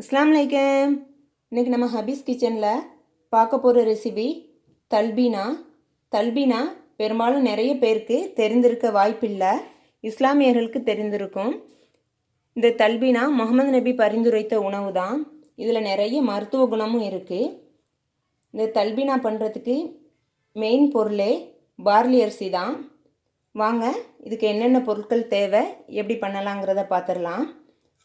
அஸ்லாம் வலைக்கம் இன்றைக்கி நம்ம ஹபீஸ் கிச்சனில் பார்க்க போகிற ரெசிபி தல்பீனா. தல்பீனா பெரும்பாலும் நிறைய பேருக்கு தெரிந்திருக்க வாய்ப்பில்லை. இஸ்லாமியர்களுக்கு தெரிந்திருக்கும். இந்த தல்பீனா முகமது நபி பரிந்துரைத்த உணவு தான் இதில் நிறைய மருத்துவ குணமும் இருக்குது இந்த தல்பீனா பண்ணுறதுக்கு மெயின் பொருளே பார்லி அரிசி தான். வாங்க இதுக்கு என்னென்ன பொருட்கள் தேவை எப்படி பண்ணலாங்கிறத பார்த்துடலாம்.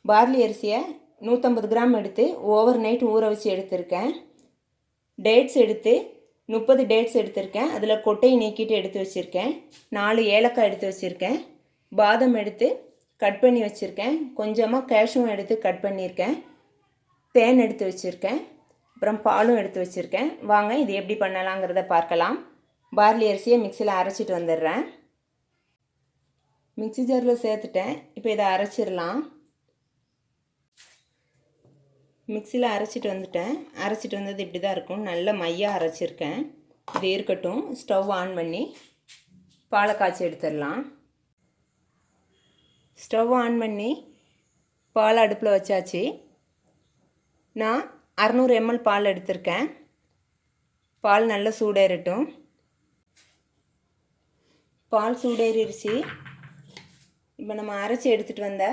பார்லி அரிசியை நூற்றம்பது கிராம் எடுத்து ஓவர் நைட் ஊற வச்சு எடுத்திருக்கேன். டேட்ஸ் எடுத்து முப்பது டேட்ஸ் எடுத்திருக்கேன். அதில் கொட்டையை நீக்கிட்டு எடுத்து வச்சுருக்கேன். நாலு ஏலக்காய் எடுத்து வச்சுருக்கேன். பாதம் எடுத்து கட் பண்ணி வச்சுருக்கேன். கொஞ்சமாக கேஷும் எடுத்து கட் பண்ணியிருக்கேன். தேன் எடுத்து வச்சுருக்கேன். அப்புறம் பாலும் எடுத்து வச்சுருக்கேன். வாங்க இது எப்படி பண்ணலாங்கிறத பார்க்கலாம். பார்லி அரிசியை மிக்சியில் அரைச்சிட்டு வந்துடுறேன். மிக்ஸி ஜாரில் சேர்த்துட்டேன். இப்போ இதை அரைச்சிடலாம். மிக்சியில் அரைச்சிட்டு வந்துட்டேன். அரைச்சிட்டு வந்தது இப்படி தான் இருக்கும். நல்ல மையாக அரைச்சிருக்கேன். இது இருக்கட்டும். ஸ்டவ் ஆன் பண்ணி பாலை காய்ச்சி எடுத்துடலாம். ஸ்டவ் ஆன் பண்ணி பால் அடுப்பில் வச்சாச்சு. நான் அறநூறு எம்எல் பால் எடுத்திருக்கேன். பால் நல்லா சூடேறட்டும். பால் சூடேறிடுச்சு. இப்போ நம்ம அரைச்சி எடுத்துகிட்டு வந்த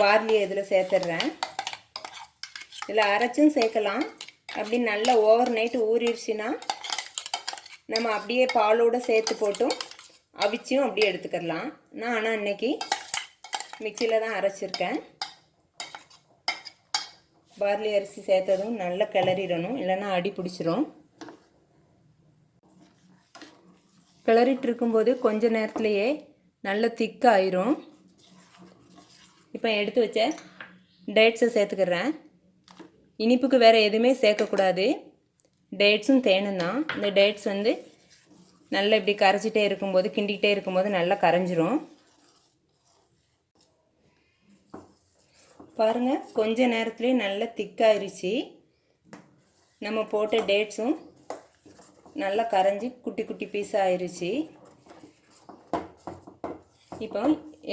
பார்லியை இதில் சேர்த்துட்றேன். இதில் அரைச்சும் சேர்க்கலாம். அப்படி நல்லா ஓவர் நைட்டு ஊறிடுச்சுன்னா நம்ம அப்படியே பாலோடு சேர்த்து போட்டும். அவிச்சும் அப்படியே எடுத்துக்கிடலாம் நான் ஆனால் இன்றைக்கி மிக்சியில் தான் அரைச்சிருக்கேன். பார்லி அரிசி சேர்த்ததும் நல்லா கிளறிடணும். இல்லைன்னா அடி பிடிச்சிரும். கிளறிட்டு இருக்கும்போது கொஞ்ச நேரத்துலையே நல்ல திக்காயிரும் இப்போ எடுத்து வச்ச டேட்ஸை சேர்த்துக்கிறேன். இனிப்புக்கு வேறு எதுவுமே சேர்க்கக்கூடாது. டேட்ஸும் தேனும் தான். இந்த டேட்ஸ் வந்து நல்லா இப்படி கரைச்சிட்டே இருக்கும்போது கிண்டிக்கிட்டே இருக்கும்போது நல்லா கரைஞ்சிரும். பாருங்கள் கொஞ்ச நேரத்துலேயே நல்லா திக்காயிருச்சு. நம்ம போட்ட டேட்ஸும் நல்லா கரைஞ்சி குட்டி குட்டி பீஸாக ஆயிருச்சு இப்போ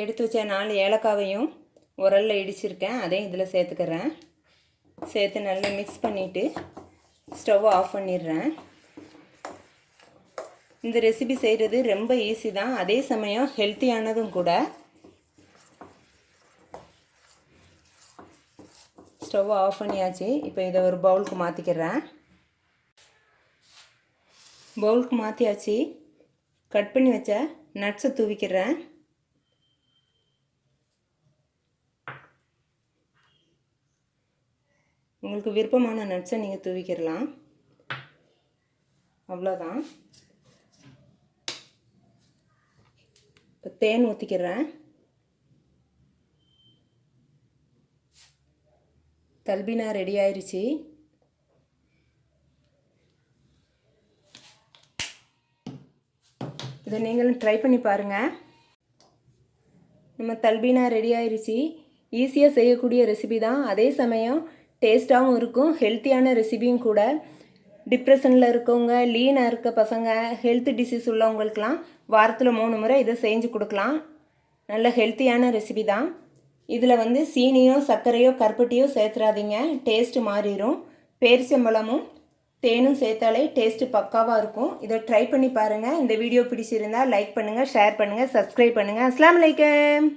எடுத்து வச்ச நாலு ஏலக்காவையும் உரலில் இடிச்சிருக்கேன். அதையும் இதில் சேர்த்துக்கிறேன். சேர்த்து நல்லா மிக்ஸ் பண்ணிவிட்டு ஸ்டவ்வை ஆஃப் பண்ணிடுறேன். இந்த ரெசிபி செய்கிறது ரொம்ப ஈஸி தான். அதே சமயம் ஹெல்த்தியானதும் கூட. ஸ்டவ் ஆஃப் பண்ணியாச்சு. இப்போ இதை ஒரு பவுலுக்கு மாற்றிக்கிறேன் பவுலுக்கு மாற்றியாச்சு கட் பண்ணி வச்ச நட்ஸை தூவிக்கிறேன். உங்களுக்கு விருப்பமான நட்ஸை நீங்கள் தூவிக்கிடலாம் அவ்வளோதான் இப்போ தேன் ஊற்றிக்கிறேன் தல்பினா ரெடி ஆயிடுச்சு இதை நீங்களும் ட்ரை பண்ணி பாருங்கள் நம்ம தல்பீனா ரெடி ஆயிடுச்சு ஈஸியாக செய்யக்கூடிய ரெசிபி தான். அதே சமயம் டேஸ்ட்டாகவும் இருக்கும் ஹெல்த்தியான ரெசிபியும் கூட. டிப்ரெஷனில் இருக்கவங்க லீனாக இருக்க பசங்க ஹெல்த் டிசீஸ் உள்ளவங்களுக்கெலாம் வாரத்தில் மூணு முறை இதை செஞ்சு கொடுக்கலாம். நல்ல ஹெல்த்தியான ரெசிபி தான். இதில் வந்து சீனியோ சர்க்கரையோ கருப்பட்டியோ சேர்த்துறாதீங்க. டேஸ்ட்டு மாறிடும் பேரிச்சம்பழமும் தேனும் சேர்த்தாலே டேஸ்ட்டு பக்காவாக இருக்கும். இதை ட்ரை பண்ணி பாருங்கள் இந்த வீடியோ பிடிச்சிருந்தால் லைக் பண்ணுங்கள் ஷேர் பண்ணுங்கள் சப்ஸ்கிரைப் பண்ணுங்கள் அஸ்லாம் வலைக்கம்